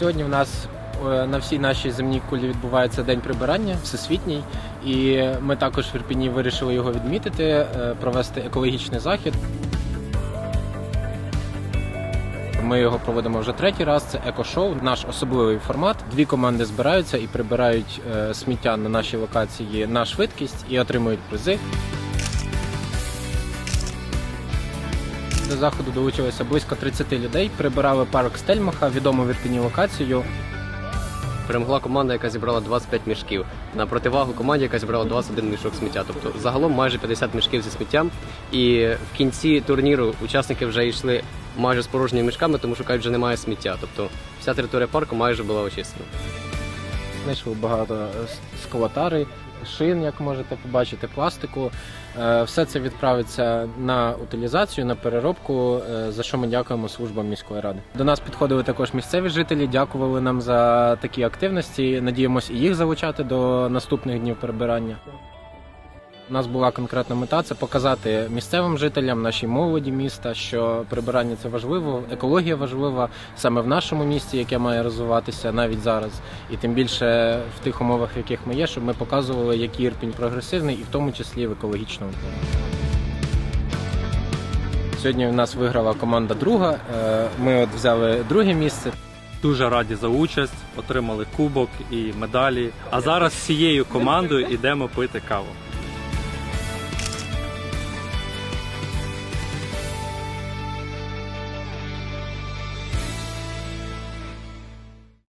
Сьогодні в нас е, на всій нашій земній кулі відбувається день прибирання всесвітній, і ми також в Ірпіні вирішили його відмітити, е, провести екологічний захід. Ми його проводимо вже третій раз. Це екошоу, наш особливий формат. Дві команди збираються і прибирають е, сміття на нашій локації на швидкість і отримують призи. До заходу долучилося близько 30 людей. Прибирали парк Стельмаха, відому в Ірпіні локацію. Перемогла команда, яка зібрала 25 мішків. На противагу команді, яка зібрала 21 мішок сміття. Тобто загалом майже 50 мішків зі сміттям. І в кінці турніру учасники вже йшли майже з порожніми мішками, тому що кажуть, вже немає сміття. Тобто вся територія парку майже була очищена. Знайшли багато скватари, шин, як можете побачити, пластику. Е, Все це відправиться на утилізацію, на переробку, е, за що ми дякуємо службам міської ради. До нас підходили також місцеві жителі, дякували нам за такі активності. Надіємось і їх залучати до наступних днів прибирання. У нас була конкретна мета це показати місцевим жителям, нашій молоді міста, що прибирання це важливо, екологія важлива саме в нашому місті, яке має розвиватися навіть зараз, і тим більше в тих умовах, в яких ми є, щоб ми показували, який Ірпінь прогресивний, і в тому числі в екологічному плані. Сьогодні в нас виграла команда друга. Е, Ми от взяли друге місце. Дуже раді за участь, отримали кубок і медалі. А зараз всією командою йдемо пити каву.